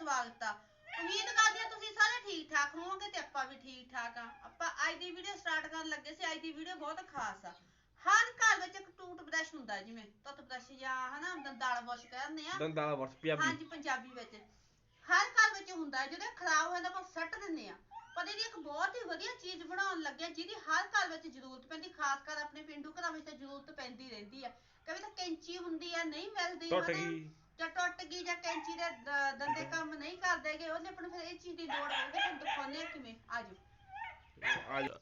ਸਵਾਗਤ ਆ ਉਮੀਦ ਕਰਦੇ ਹਾਂ ਤੁਸੀਂ ਸਾਰੇ ਠੀਕ ਠਾਕ ਹੋਵੋਗੇ ਤੇ ਆਪਾਂ ਵੀ ਠੀਕ ਠਾਕ ਆ ਆਪਾਂ ਅੱਜ ਦੀ ਵੀਡੀਓ ਸਟਾਰਟ ਕਰਨ ਲੱਗੇ ਸੀ। ਅੱਜ ਦੀ ਵੀਡੀਓ ਬਹੁਤ ਖਾਸ ਆ। ਹਰ ਘਰ ਵਿੱਚ ਇੱਕ ਟੂਟ ਬ੍ਰਸ਼ ਹੁੰਦਾ ਜਿਵੇਂ ਟੁੱਥ ਬ੍ਰਸ਼ ਜਾਂ ਹਨਾ ਦੰਦਾਲਾ ਬੁਰਸ਼ ਕਹਿੰਦੇ ਆ। ਦੰਦਾਂ ਦਾ ਵਰਸ ਪੰਜਾਬੀ। ਹਾਂਜੀ ਪੰਜਾਬੀ ਵਿੱਚ। ਹਰ ਘਰ ਵਿੱਚ ਹੁੰਦਾ ਜਦੋਂ ਖਰਾਬ ਹੋ ਜਾਂਦਾ ਆਪਾਂ ਸੱਟ ਦਿੰਦੇ ਆ ਪਰ ਇਹਦੀ ਇੱਕ ਬਹੁਤ ਹੀ ਵਧੀਆ ਚੀਜ਼ ਬਣਾਉਣ ਲੱਗੇ ਹਾਂ, ਜਿਹਦੀ ਹਰ ਘਰ ਵਿੱਚ ਜ਼ਰੂਰਤ ਪੈਂਦੀ ਖਾਸ ਕਰ ਆਪਣੇ ਪਿੰਡੂ ਘਰਾਂ ਵਿੱਚ ਤਾਂ ਜ਼ਰੂਰਤ ਪੈਂਦੀ ਰਹਿੰਦੀ ਆ। ਕਦੇ ਤਾਂ ਕੈਂਚੀ ਹੁੰਦੀ ਆ ਨਹੀਂ ਮਿਲਦੀ ਟੁੱਟ। ਗਈ। ਜਾਂ ਟੁੱਟ ਗਈ ਜਾਂ ਕੈਂਚੀ ਦੇ ਦ- ਦੰਦੇ ਕੰਮ ਨਹੀਂ ਕਰਦੇਗੇ ਉਹਨੇ ਆਪਾਂ ਨੂੰ ਫਿਰ ਇਹ ਚੀਜ਼ ਦੀ ਲੋੜ ਹੋਊਗੀ ਤੁਹਾਨੂੰ ਦਿਖਾਉਂਦੇ ਆ ਕਿਵੇਂ। ਆਜੋ। ਆ ਜਾ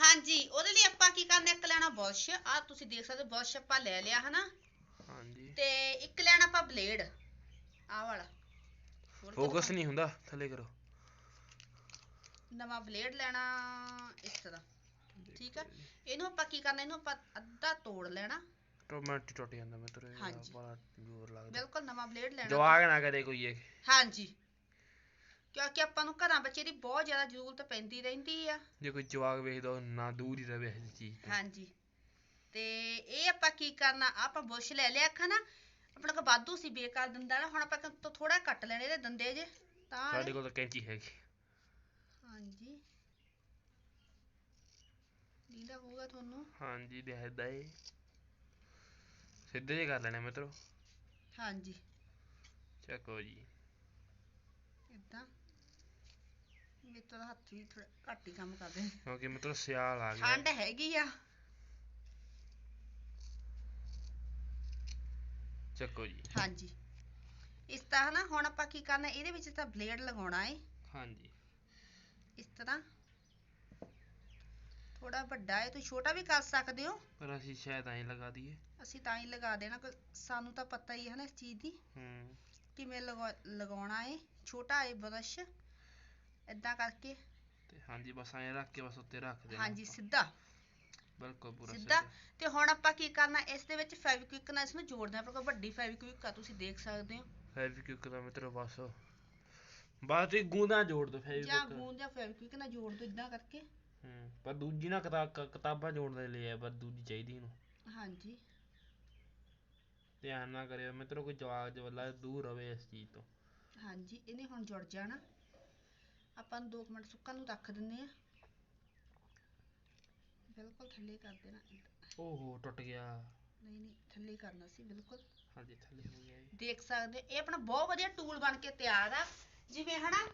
ਹਾਂਜੀ ਉਹਦੇ ਲਈ ਆਪਾਂ ਕੀ ਕਰਨਾ ਇੱਕ ਲੈਣਾ ਬੁਰਸ਼। ਆ ਤੁਸੀਂ ਦੇਖ ਸਕਦੇ ਹੋ ਬੁਰਸ਼ ਆਪਾਂ ਲੈ ਲਿਆ ਹਨਾ? ਹਾਂਜੀ। ਤੇ ਇੱਕ ਲੈਣਾ ਆਪਾਂ ਬਲੇਡ। ਆਹ ਵਾਲਾ। ਹੋਰ ਕਿਹੜਾ ਫੋਕਸ ਨਹੀਂ ਹੁੰਦਾ ਥੱਲੇ ਕਰੋ। ਨਵਾਂ ਬਲੇਡ ਲੈਣਾ ਇਸ ਤਰ੍ਹਾਂ ਠੀਕ ਆ? ਇਹਨੂੰ ਆਪਾਂ ਕੀ ਕਰਨਾ ਇਹਨੂੰ ਆਪਾਂ ਅੱਧਾ ਤੋੜ ਲੈਣਾ। ਟੋਮੈਟੋ ਟੁੱਟ ਜਾਂਦਾ ਮੈਂ ਤੇਰੇ ਹਾਂਜੀ। ਬੜਾ ਜ਼ੋਰ ਲੱਗਦਾ। ਬਿਲਕੁਲ ਨਵਾਂ ਬਲੇਡ ਲੈਣਾ ਜਵਾਗ ਨਾ ਕਰੇ ਕੋਈ ਇਹ। ਹਾਂਜੀ। ਕਿਉਂਕਿ ਆਪਾਂ ਨੂੰ ਘਰਾਂ ਵਿੱਚ ਇਹਦੀ ਬਹੁਤ ਜ਼ਿਆਦਾ ਜ਼ਰੂਰਤ ਪੈਂਦੀ ਰਹਿੰਦੀ ਆ। ਜੇ ਕੋਈ ਜਵਾਗ ਵੇਖਦਾ ਉਹ ਨਾ ਦੂਰ ਹੀ ਰਵੇ ਇਸ ਚੀਜ਼ ਤੋਂ। ਹਾਂਜੀ। ਤੇ ਇਹ ਆਪਾਂ ਕੀ ਕਰਨਾ ਆਪਾਂ ਬੁਰਸ਼ ਲੈ ਲਿਆ ਨਾ ਆਪਣਾ ਕੋ ਵਾਧੂ ਸੀ ਬੇਕਾਰ ਦੰਦਾਂ ਨਾ ਹੁਣ ਆਪਾਂ ਤੋਂ ਥੋੜਾ ਕੱਟ ਲੈਣੇ ਇਹਦੇ ਦੰਦੇ ਜੇ। ਤਾਂ ਸਾਡੇ ਕੋਲ ਤਾਂ ਕੈਂਚੀ ਹੈਗੀ। ਹਾਂਜੀ। ਨੀਂਦਾ ਹੋਊਗਾ ਤੁਹਾਨੂੰ। ਹਾਂਜੀ ਦੇਖਦਾ ਏ। ਸਿੱਧੇ ਜੇ ਕਰ ਲੈਣੇ ਮਿੱਤਰੋ। ਹਾਂਜੀ। ਚੱਕੋ ਜੀ। ਇਦਾਂ ਤਾਂ ਹੱਥ ਵੀ ਥੋੜਾ ਘੱਟ ਹੀ ਕੰਮ ਕਰਦੇ ਨੇ। ਕਿਉਂਕਿ ਮਿੱਤਰੋ ਸਿਆਲ ਆ ਗਿਆ। ਠੰਡ ਹੈਗੀ ਆ। ਚੱਕੋ ਜੀ। ਹਾਂਜੀ। ਇਸ ਤਰ੍ਹਾਂ ਨਾ ਹੁਣ ਆਪਾਂ ਕੀ ਕਰਨਾ ਇਹਦੇ ਵਿੱਚ ਤਾਂ ਬਲੇਡ ਲਗਾਉਣਾ ਏ। ਹਾਂਜੀ। ਇਸ ਤਰ੍ਹਾਂ ਥੋੜਾ ਵੱਡਾ ਹੈ ਤੁਸੀਂ ਛੋਟਾ ਵੀ ਕਰ ਸਕਦੇ ਹੋ। ਪਰ ਅਸੀਂ ਸ਼ਾਇਦ ਐਂ ਲਗਾ ਦਈਏ। ਅਸੀਂ ਤਾਂ ਹੀ ਲਗਾ ਦੇਣਾ ਕਿ ਸਾਨੂੰ ਤਾਂ ਪਤਾ ਹੀ ਹੈ ਨਾ ਇਸ ਚੀਜ਼ ਦੀ। ਹੂੰ। ਕਿਵੇਂ ਲਗਾ- ਲਗਾਉਣਾ ਹੈ ਛੋਟਾ ਹੈ ਬਰਸ਼ ਇਦਾਂ ਕਰਕੇ। ਤੇ ਹਾਂਜੀ ਬਸ ਐਂ ਰੱਖ ਕੇ ਬਸ ਉੱਤੇ ਰੱਖ ਦੇਣਾ ਹਾਂਜੀ ਆਪਾਂ। ਸਿੱਧਾ। ਬਿਲਕੁਲ ਪੂਰਾ ਸਿੱਧਾ। ਤੇ ਹੁਣ ਆਪਾਂ ਕੀ ਕਰਨਾ ਇਸ ਦੇ ਵਿੱਚ ਫੈਵਿਕਵਿਕ ਨਾਲ ਇਸ ਨੂੰ ਜੋੜ ਦੇਣਾ ਪਰ ਵੱਡੀ ਫੈਵਿਕਵਿਕ ਆ ਤੁਸੀਂ ਦੇਖ ਸਕਦੇ ਹੋ। ਫੈਵਿਕਵਿਕ ਦਾ ਮਿੱਤਰੋ ਬਸ। ਬਸ ਤੁਸੀਂ ਗੂੰਦਾਂ ਜੋੜ ਦੋ ਜਾਂ ਗੂੰਦ ਜਾਂ ਫੈਵਿਕਵਿਕ ਨਾਲ ਜੋੜ ਦੋ ਇਦਾਂ ਕਰਕੇ। ਹੂੰ। ਪਰ ਦੂਜੀ ਨਾ ਕਿਤਾਬ ਕ- ਕਿਤਾਬਾਂ ਜੋੜਨ ਦੇ ਲਈ ਆ ਪਰ ਦੂਜੀ ਚਾਹੀਦੀ ਇਹਨੂੰ। ਹਾਂਜੀ। ਧਿਆਨ ਨਾ ਕਰਿਓ ਮਿੱਤਰੋ ਕੋਈ ਜਵਾਗ ਜਵੱਲਾ ਦੂਰ ਰਵੇ ਇਸ ਚੀਜ਼ ਤੋਂ। ਹਾਂਜੀ ਇਹਨੇ ਹੁਣ ਜੁੜ ਜਾਣਾ। ਆਪਾਂ ਨੂੰ 2 ਮਿੰਟ ਸੁੱਕਣ ਨੂੰ ਰੱਖ ਦਿੰਨੇ ਆ ਬਿਲਕੁਲ ਥੱਲੇ ਕਰ ਦੇਣਾ। ਓਹੋ ਟੁੱਟ ਗਿਆ। ਨਹੀਂ ਨਹੀਂ ਥੱਲੇ ਕਰਨਾ ਸੀ ਬਿਲਕੁਲ। ਹਾਂਜੀ ਥੱਲੇ ਹੋ ਗਿਆ ਇਹ ਦੇਖ ਸਕਦੇ ਹੋ, ਇਹ ਆਪਣਾ ਬਹੁਤ ਵਧੀਆ ਟੂਲ ਬਣ ਕੇ ਤਿਆਰ ਆ। ਜਿਵੇਂ ਹਨਾ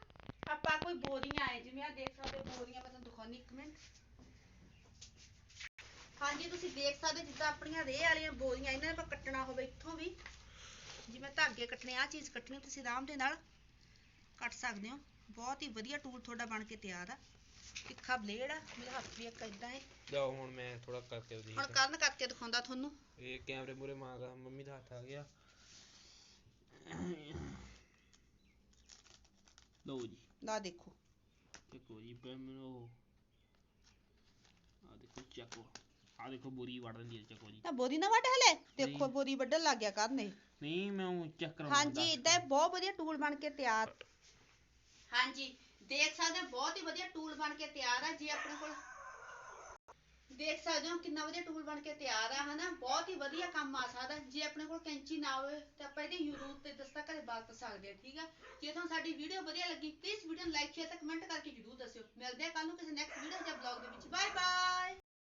ਆਪਾਂ ਕੋਈ ਬੋਰੀਆਂ ਆਏ ਜਿਵੇਂ ਆ ਦੇਖ ਸਕਦੇ ਹੋ ਬੋਰੀਆਂ ਮੈਂ ਤੁਹਾਨੂੰ ਦਿਖਾਉਣੀ ਇੱਕ ਮਿੰਟ। ਹਾਂਜੀ ਤੁਸੀਂ ਦੇਖ ਸਕਦੇ ਹੋ ਜਿੱਦਾਂ ਆਪਣੀਆਂ ਰੇਹ ਵਾਲੀਆਂ ਬੋਰੀਆਂ ਇਹਨਾਂ ਨੂੰ ਆਪਾਂ ਕੱਟਣਾ ਹੋਵੇ ਇੱਥੋਂ ਵੀ। ਜਿਵੇਂ ਧਾਗੇ ਕੱਟਣੇ ਆ ਚੀਜ਼ ਕੱਟਣੀ ਤੁਸੀਂ ਆਰਾਮ ਦੇ ਨਾਲ ਕੱਟ ਸਕਦੇ ਹੋ। ਬਹੁਤ ਹੀ ਵਧੀਆ ਟੂਲ ਤੁਹਾਡਾ ਬਣ ਕੇ ਤਿਆਰ ਆ। ਤਿੱਖਾ ਬਲੇਡ ਆ ਮੇਰਾ ਹੱਥ ਵੀ ਇੱਕ ਇਦਾਂ ਹੈ ਲਓ ਹੁਣ ਮੈਂ ਥੋੜਾ ਕਰਕੇ ਹੁਣ ਦੇਖ ਕਰਨ ਕਰਕੇ ਦਿਖਾਉਂਦਾ ਤੁਹਾਨੂੰ। ਇਹ ਕੈਮਰੇ ਮੂਰੇ ਮਾਂ ਦਾ ਮੰਮੀ ਦਾ ਹੱਥ ਆ ਗਿਆ। ਲਓ ਜੀ। ਲਾ ਦੇਖੋ। ਚੱਕੋ ਜੀ ਪੈ ਮੈਨੂੰ ਉਹ ਆ ਦੇਖੋ ਚੱਕੋ ਆ ਦੇਖੋ ਬੁਰੀ ਵੜ ਦਿੰਦੀ ਹੈ ਚੱਕੋ ਜੀ। ਨਾ ਬੋਰੀ ਨਾ ਵੱਢ ਹਲੇ? ਦੇਖੋ। ਬੋਰੀ ਵੱਢਣ ਲੱਗ ਗਿਆ ਕਰਨੇ ਨਹੀਂ ਮੈਂ ਉਹ ਚੈੱਕ ਕਰਾਉਂਦਾ। ਹਾਂਜੀ ਇਦਾਂ ਇਹ ਬਹੁਤ ਵਧੀਆ ਟੂਲ ਬਣ ਕੇ ਤਿਆਰ। ਹਾਂਜੀ ਦੇਖ ਸਕਦੇ ਹੋ ਬਹੁਤ ਹੀ ਵਧੀਆ ਟੂਲ ਬਣ ਕੇ ਤਿਆਰ ਆ ਜੇ ਆਪਣੇ ਕੋਲ ਦੇਖ ਸਕਦੇ ਹੋ ਕਿੰਨਾ ਵਧੀਆ ਟੂਲ ਬਣ ਕੇ ਤਿਆਰ ਆ, ਹਨਾ? ਬਹੁਤ ਹੀ ਵਧੀਆ ਕੰਮ ਆ ਸਕਦਾ ਜੇ ਆਪਣੇ ਕੋਲ ਕੈਂਚੀ ਨਾ ਹੋਵੇ, ਤਾਂ ਆਪਾਂ ਇਹਦੀ ਯੂਟਿਊਬ ਤੇ ਦਸਤਾ ਘਰੇ ਵਰਤ ਸਕਦੇ ਆ, ਠੀਕ ਆ? ਜੇ ਤੁਹਾਨੂੰ ਸਾਡੀ ਵੀਡੀਓ ਵਧੀਆ ਲੱਗੀ ਪਲੀਜ਼ ਵੀਡੀਓ ਨੂੰ ਲਾਈਕ ਸ਼ੇਅਰ ਤੇ ਕਮੈਂਟ ਕਰਕੇ ਜਰੂਰ ਦੱਸਿਓ। ਮਿਲਦੇ ਆ ਕੱਲ ਨੂੰ ਕਿਸੇ ਨੈਕਸਟ ਵੀਡੀਓ ਜਾਂ ਬਲੌਗ ਦੇ ਵਿੱਚ। Bye bye